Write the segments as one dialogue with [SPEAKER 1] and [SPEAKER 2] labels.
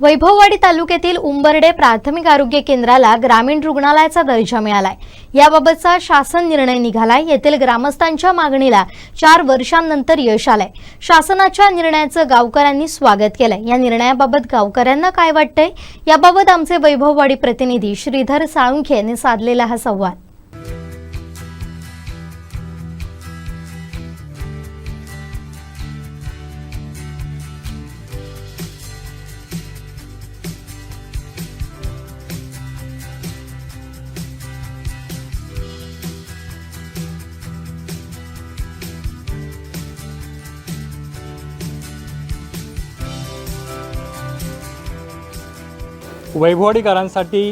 [SPEAKER 1] वैभववाडी तालुक्यातील उंबर्डे प्राथमिक आरोग्य केंद्राला ग्रामीण रुग्णालयाचा दर्जा मिळालाय. याबाबतचा शासन निर्णय निघालाय. येथील ग्रामस्थांच्या मागणीला चार वर्षांनंतर यश आलंय. शासनाच्या निर्णयाचं गावकऱ्यांनी स्वागत केलंय. या निर्णयाबाबत गावकऱ्यांना काय वाटतंय? याबाबत आमचे वैभववाडी प्रतिनिधी श्रीधर साळुंखे यांनी साधलेला हा संवाद.
[SPEAKER 2] वैभववाडीकरांसाठी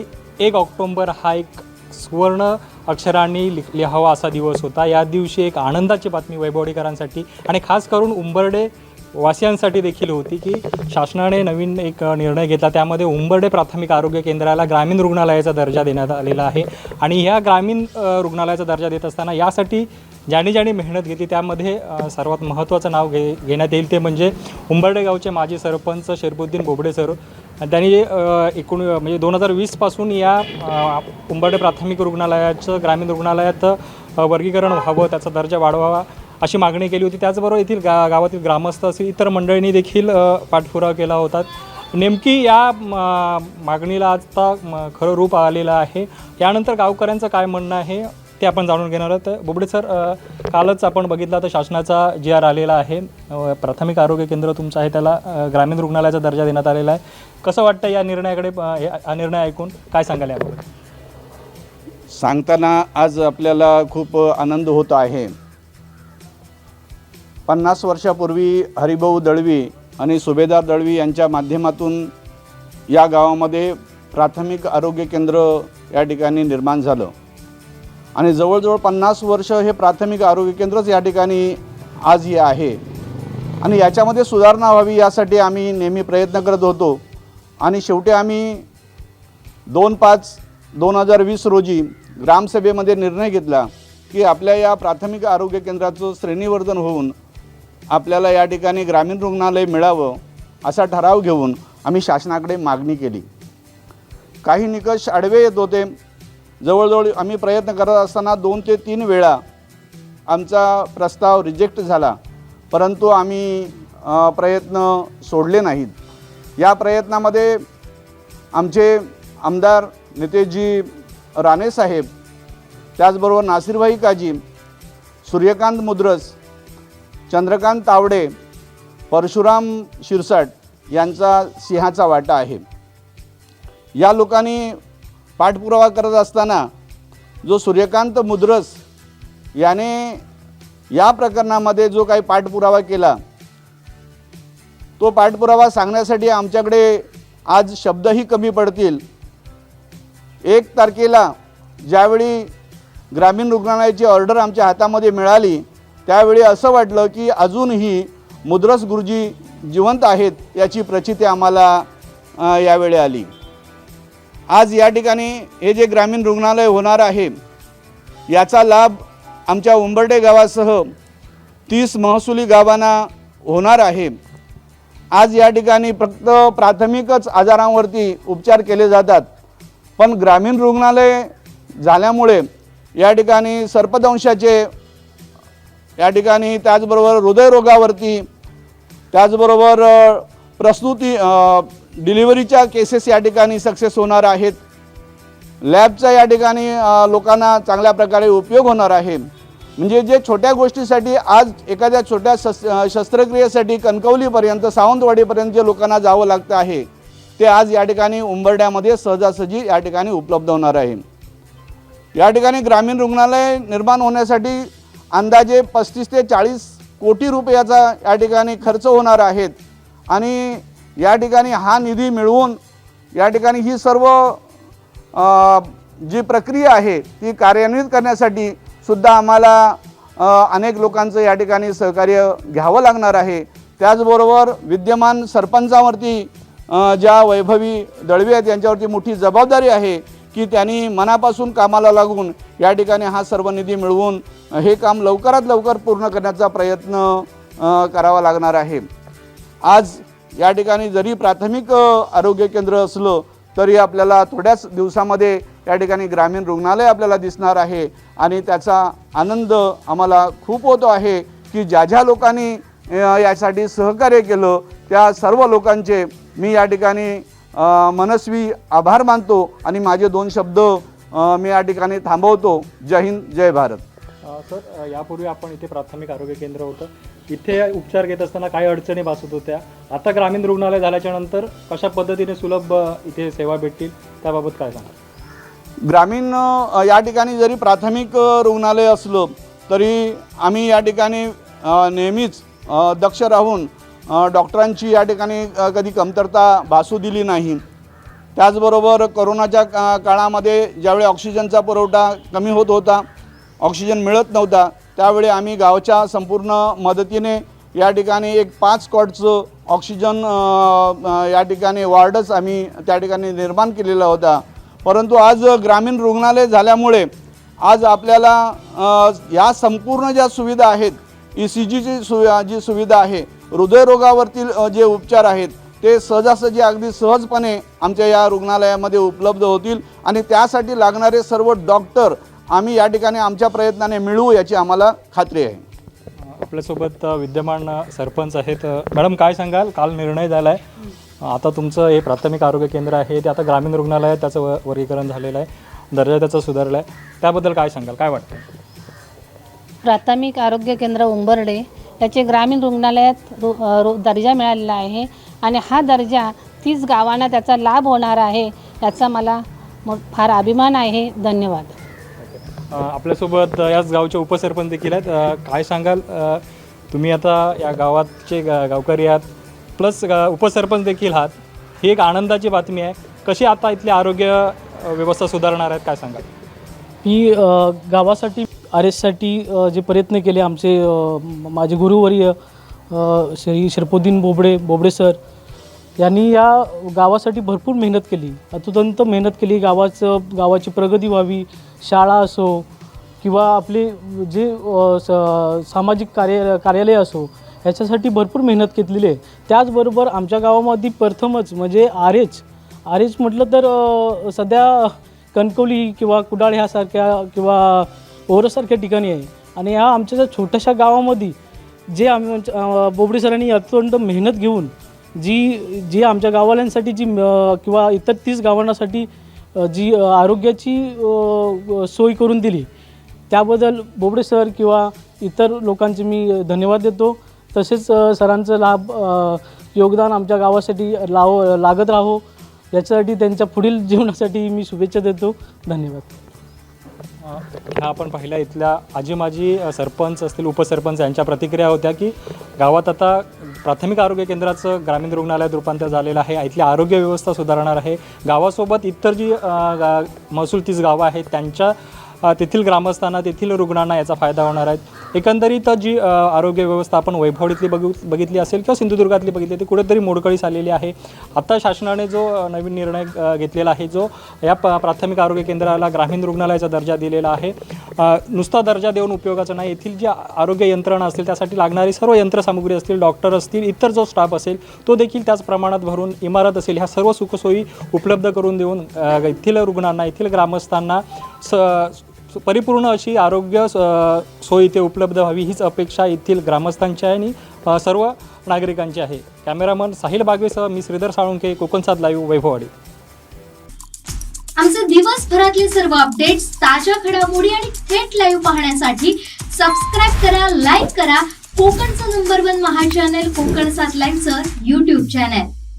[SPEAKER 2] एक ऑक्टोंबर हा एक सुवर्ण अक्षरांनी लिख लिहावा असा दिवस होता. या दिवशी एक आनंदाची बातमी वैभववाडीकरांसाठी आणि खास करून उंबर्डे वासियांसाठी देखील होती की शासनाने नवीन एक निर्णय घेतला. त्यामध्ये उंबर्डे प्राथमिक आरोग्य केंद्राला ग्रामीण रुग्णालयाचा दर्जा देण्यात आलेला आहे. आणि ह्या ग्रामीण रुग्णालयाचा दर्जा देत असताना यासाठी ज्याने ज्याने मेहनत घेतली त्यामध्ये सर्वात महत्त्वाचं नाव घे घेण्यात येईल ते म्हणजे उंबर्डे गावचे माजी सरपंच शेरबुद्दीन बोबडे सर. त्यांनी एकूण म्हणजे दोन हजार वीसपासून या उंबर्डे प्राथमिक रुग्णालयाचं ग्रामीण रुग्णालयात वर्गीकरण व्हावं त्याचा दर्जा वाढवावा अशी मागणी केली होती. त्याचबरोबर येथील गा गावातील ग्रामस्थ असेल इतर मंडळींनी देखील पाठपुरावा केला होता. नेमकी या मागणीला आता खरं रूप आलेलं आहे. यानंतर गावकऱ्यांचं काय म्हणणं आहे? ते आपण जाणून घेणार आहोत. बोबडे सर कालच आपण बघितला तर शासनाचा जी आर आलेला आहे प्राथमिक आरोग्य केंद्र तुमचं आहे त्याला ग्रामीण रुग्णालयाचा दर्जा देण्यात आलेला आहे. कसं वाटतं या निर्णयाकडे हा निर्णय ऐकून? काय सांगाल याबाबत?
[SPEAKER 3] सांगताना आज आपल्याला खूप आनंद होत आहे. पन्नास वर्षापूर्वी हरिभाऊ दळवी आणि सुभेदार दळवी यांच्या माध्यमातून या गावामध्ये प्राथमिक आरोग्य केंद्र या ठिकाणी निर्माण झालं. आणि जवळजवळ पन्नास वर्ष हे प्राथमिक आरोग्य केंद्रच या ठिकाणी आज हे आहे. आणि याच्यामध्ये सुधारणा व्हावी यासाठी आम्ही नेहमी प्रयत्न करत होतो. आणि शेवटी आम्ही दोन पाच दोन हजार वीस रोजी ग्रामसभेमध्ये निर्णय घेतला की आपल्या या प्राथमिक आरोग्य केंद्राचं श्रेणीवर्धन होऊन आपल्याला या ठिकाणी ग्रामीण रुग्णालय मिळावं असा ठराव घेऊन आम्ही शासनाकडे मागणी केली. काही निकष आडवे येत होते. जवळजवळ आम्ही प्रयत्न करत असताना दोन ते तीन वेळा आमचा प्रस्ताव रिजेक्ट झाला. परंतु आम्ही प्रयत्न सोडले नाहीत. या प्रयत्नामध्ये आमचे आमदार नेतेजी राणेसाहेब त्याचबरोबर नासिरभाई काजी सूर्यकांत मुद्रस चंद्रकांत तावडे परशुराम शिरसाट यांचा सिंहाचा वाटा आहे. या लोकांनी पाठपुरावा करत असताना जो सूर्यकांत मुद्रस याने या प्रकरणामध्ये जो काही पाठपुरावा केला तो पाठपुरावा सांगण्यासाठी आमच्याकडे आज शब्दही कमी पडतील. एक तारखेला ज्यावेळी ग्रामीण रुग्णालयाची ऑर्डर आमच्या हातामध्ये मिळाली त्यावेळी असं वाटलं की अजूनही मुद्रस गुरुजी जिवंत आहेत याची प्रचिती आम्हाला यावेळी आली. आज या ठिकाणी हे जे ग्रामीण रुग्णालय होणार आहे याचा लाभ आमच्या उंबर्डे गावासह तीस महसुली गावांना होणार आहे. आज या ठिकाणी फक्त प्राथमिकच आजारांवरती उपचार केले जातात पण ग्रामीण रुग्णालय झाल्यामुळे या ठिकाणी सर्पदंशाचे या ठिकाणी त्याचबरोबर हृदयरोगावरती त्याचबरोबर प्रसूती डिलिव्हरीच्या केसेस या ठिकाणी सक्सेस होणार आहेत. लॅबचा या ठिकाणी लोकांना चांगल्या प्रकारे उपयोग होणार आहे. म्हणजे जे छोट्या गोष्टीसाठी आज एखाद्या छोट्या शस् शस्त्रक्रियेसाठी कणकवलीपर्यंत सावंतवाडीपर्यंत जे लोकांना जावं लागतं आहे ते आज या ठिकाणी उंबरड्यामध्ये सहजासहजी या ठिकाणी उपलब्ध होणार आहे. या ठिकाणी ग्रामीण रुग्णालय निर्माण होण्यासाठी अंदाजे पस्तीस ते चाळीस कोटी रुपयाचा या ठिकाणी खर्च होणार आहेत. आणि या ठिकाणी हा निधी मिळवून या ठिकाणी ही सर्व जी प्रक्रिया आहे ती कार्यान्वित करण्यासाठी सुद्धा आम्हाला अनेक लोकांचं या ठिकाणी सहकार्य घ्यावं लागणार आहे. त्याचबरोबर विद्यमान सरपंचावरती ज्या वैभवी दळवी आहेत यांच्यावरती मोठी जबाबदारी आहे की त्यांनी मनापासून कामाला लागून या ठिकाणी हा सर्व निधी मिळवून हे काम लवकरात लवकर पूर्ण करण्याचा प्रयत्न करावा लागणार आहे. आज या ठिकाणी जरी प्राथमिक आरोग्य केंद्र असलं तरी आपल्याला थोड्याच दिवसामध्ये या ठिकाणी ग्रामीण रुग्णालय आपल्याला दिसणार आहे. आणि त्याचा आनंद आम्हाला खूप होतो आहे की ज्या ज्या लोकांनी यासाठी सहकार्य केलं त्या सर्व लोकांचे मी या ठिकाणी मनस्वी आभार मानतो. आणि माझे दोन शब्द मी या ठिकाणी थांबवतो. जय हिंद जय भारत.
[SPEAKER 2] सर यापूर्वी आपण इथे प्राथमिक आरोग्य केंद्र होतं. इथे उपचार घेत असताना काही अडचणी भासत होत्या. आता ग्रामीण रुग्णालय झाल्याच्यानंतर कशा पद्धतीने सुलभ इथे सेवा भेटतील? त्याबाबत काय सांगा
[SPEAKER 3] ग्रामीण या ठिकाणी जरी प्राथमिक रुग्णालय असलं तरी आम्ही या ठिकाणी नेहमीच दक्ष राहून डॉक्टरांची या ठिकाणी कधी कमतरता भासू दिली नाही. त्याचबरोबर करोनाच्या का काळामध्ये ज्यावेळी ऑक्सिजनचा पुरवठा कमी होत होता ऑक्सिजन मिळत नव्हता. त्यावेळी आम्ही गावच्या संपूर्ण मदतीने या ठिकाणी एक पाच कॉटचं ऑक्सिजन या ठिकाणी वॉर्डच आम्ही त्या ठिकाणी निर्माण केलेला होता. परंतु आज ग्रामीण रुग्णालय झाल्यामुळे आज आपल्याला या संपूर्ण ज्या सुविधा आहेत ई सी जीची सु जी सुविधा आहे हृदयरोगावरतील जे उपचार आहेत ते सहजासहजी अगदी सहजपणे आमच्या या रुग्णालयामध्ये उपलब्ध होतील. आणि त्यासाठी लागणारे सर्व डॉक्टर आम्ही या ठिकाणी आमच्या प्रयत्नाने मिळवू याची आम्हाला खात्री आहे.
[SPEAKER 2] आपल्यासोबत विद्यमान सरपंच आहेत. मॅडम काय सांगाल? काल निर्णय झाला आहे आता तुमचं हे प्राथमिक आरोग्य केंद्र आहे ते आता ग्रामीण रुग्णालयात त्याचं व वर्गीकरण झालेलं आहे. दर्जा त्याचा सुधारला आहे त्याबद्दल काय सांगाल? काय वाटतं
[SPEAKER 4] प्राथमिक आरोग्य केंद्र उंबर्डे याचे ग्रामीण रुग्णालयात रु रु दर्जा मिळालेला आहे आणि हा दर्जा तीस गावांना त्याचा लाभ होणार आहे याचा मला मग फार अभिमान आहे. धन्यवाद.
[SPEAKER 2] आपल्यासोबत याच गावचे उपसरपंच देखील आहेत. काय सांगाल? तुम्ही आता या गावाचे गा- गावकरी आहात प्लस उपसरपंच देखील आहात. ही एक आनंदाची बातमी आहे. कशी आता इथली आरोग्य व्यवस्था सुधारणार आहेत काय सांगाल?
[SPEAKER 5] मी गावासाठी आर एससाठी जे प्रयत्न केले आमचे माझे गुरुवर्य श्री शरपुद्दीन बोबडे बोबडे सर यांनी या गावासाठी भरपूर मेहनत केली. अतुतंत मेहनत केली. गावाचं गावाची प्रगती व्हावी शाळा असो किंवा आपली जे स- सामाजिक कार्य कार्यालय असो ह्याच्यासाठी भरपूर मेहनत घेतलेली आहे. त्याचबरोबर आमच्या गावामध्ये प्रथमच म्हणजे आर एच आर एच म्हटलं तर सध्या कणकवली किंवा कुडाळ ह्यासारख्या किंवा ओरसारख्या ठिकाणी आहे. आणि ह्या आमच्या ज्या छोट्याशा गावामध्ये जे आम म्हणजे, बोबडे सरांनी अत्यंत मेहनत घेऊन जी जी आमच्या गाववाल्यांसाठी जी किंवा इतर तीस गावांसाठी जी आरोग्याची सोय करून दिली त्याबद्दल बोबडे सर किंवा इतर लोकांचे मी धन्यवाद देतो. तसेच सरांचं लाभ योगदान आमच्या गावासाठी लाव लागत राहो. याच्यासाठी त्यांच्या पुढील जीवनासाठी मी शुभेच्छा देतो. धन्यवाद.
[SPEAKER 2] ह्या आपण पाहिल्या इथल्या आजी माजी सरपंच असतील उपसरपंच यांच्या प्रतिक्रिया होत्या की गावात आता प्राथमिक आरोग्य केंद्राचं ग्रामीण रुग्णालयात रूपांतर झालेलं आहे. इथली आरोग्य व्यवस्था सुधारणार आहे. गावासोबत इतर जी महसूल तीस गावं आहेत त्यांच्या तेथील ग्रामस्थांना तेथील रुग्णांना याचा फायदा होणार आहे. एकंदरीत जी आरोग्य व्यवस्था आपण वैभवडीतली बघू बघितली असेल किंवा सिंधुदुर्गातली बघितली ती कुठेतरी मोडकळीस आलेली आहे. आता शासनाने जो नवीन निर्णय घेतलेला आहे जो या प प्राथमिक आरोग्य केंद्राला ग्रामीण रुग्णालयाचा दर्जा दिलेला आहे. नुसता दर्जा देऊन उपयोगाचा नाही येथील जी आरोग्य यंत्रणा असतील त्यासाठी लागणारी सर्व यंत्रसामुग्री असतील डॉक्टर असतील इतर जो स्टाफ असेल तो देखील त्याच प्रमाणात भरून इमारत असेल ह्या सर्व सुखसोयी उपलब्ध करून देऊन येथील रुग्णांना येथील ग्रामस्थांना स परिपूर्ण अशी आरोग्य सोय इथे उपलब्ध व्हावी हीच अपेक्षा येथील ग्रामस्थांची आहे आणि सर्व नागरिकांची आहे. कॅमेरामन साहिल बागवेसह मी श्रीधर साळुंके कोकणसाद लाईव्ह वैभववाडी.
[SPEAKER 6] आमचे दिवसभरातले सर्व अपडेट्स ताज्या घडामोडी आणि थेट लाईव्ह पाहण्यासाठी सबस्क्राईब करा लाईक करा. कोकणचं नंबर वन महा चॅनल कोकण सात लाईव्हचं युट्यूब चॅनल